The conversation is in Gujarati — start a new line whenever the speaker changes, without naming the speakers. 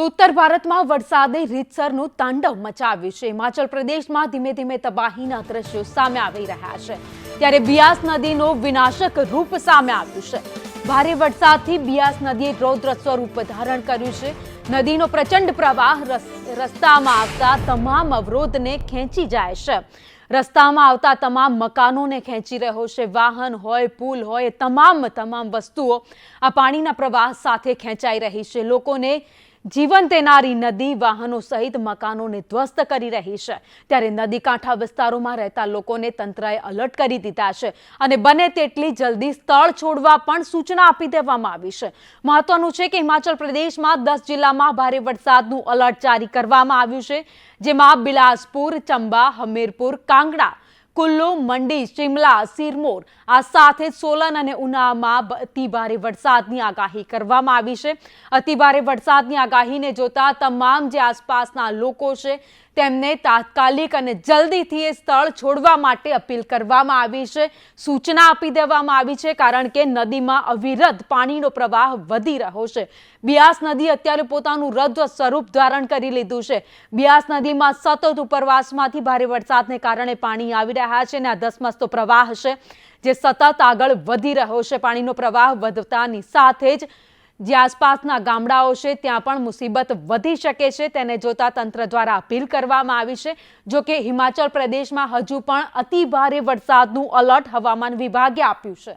તો ઉત્તર ભારતમાં વરસાદે રીતસરનું તાંડવ મચાવ્યું છે. હિમાચલ પ્રદેશમાં ધીમે ધીમે તબાહીના દ્રશ્યો સામે આવી રહ્યા છે. ત્યારે બિયાસ નદીનો વિનાશક રૂપ સામે આવ્યું છે. ભારે વરસાદથી બિયાસ નદીએ રૌદ્ર સ્વરૂપ ધારણ કર્યું છે. નદીનો પ્રચંડ પ્રવાહ રસ- રસ્તામાં આવતા તમામ અવરોધને ખેંચી જાય છે. રસ્તામાં આવતા તમામ મકાનોને ખેંચી રહ્યો છે. વાહન હોય, પુલ હોય, તમામ તમામ વસ્તુઓ આ પાણીના પ્રવાહ સાથે ખેંચાઈ રહી છે. લોકોને જીવન તેનારી નદી વાહનો સહિત મકાનોને ધ્વસ્ત કરી રહી છે. ત્યારે નદી કાંઠા વિસ્તારોમાં રહેતા લોકોને તંત્રએ અલર્ટ કરી દીધા છે અને બને તેટલી જલ્દી સ્થળ છોડવા પણ સૂચના આપી દેવામાં આવી છે. મહત્વનું છે કે હિમાચલ પ્રદેશમાં દસ જિલ્લામાં ભારે વરસાદનું અલર્ટ જારી કરવામાં આવ્યું છે, જેમાં બિલાસપુર, ચંબા, હમીરપુર, કાંગડા કુલ્લુ, મંડી, શિમલા, સિરમોર આ સાથે જ સોલન અને ઉનામાં અતિભારે વરસાદની આગાહી કરવામાં આવી છે. અતિભારે વરસાદની આગાહીને જોતા તમામ જે આસપાસના લોકો છે, તેમને તાત્કાલિક અને જલ્દીથી એ સ્થળ છોડવા માટે અપીલ કરવામાં આવી છે. સૂચના આપી દેવામાં આવી છે, કારણ કે નદીમાં અવિરત પાણીનો પ્રવાહ વધી રહ્યો છે. બિયાસ નદી અત્યારે પોતાનું રદ્દ સ્વરૂપ ધારણ કરી લીધું છે. બિયાસ નદીમાં સતત ઉપરવાસમાંથી ભારે વરસાદને કારણે પાણી આવી રહ્યા છે અને આ ધસમસતો પ્રવાહ છે, જે સતત આગળ વધી રહ્યો છે. પાણીનો પ્રવાહ વધતાની સાથે જ જે આસપાસના ગામડાઓ છે, ત્યાં પણ મુસીબત વધી શકે છે. તેને જોતા તંત્ર દ્વારા અપીલ કરવામાં આવી છે. જો કે હિમાચલ પ્રદેશમાં હજુ પણ અતિભારે વરસાદનું અલર્ટ હવામાન વિભાગે આપ્યું છે.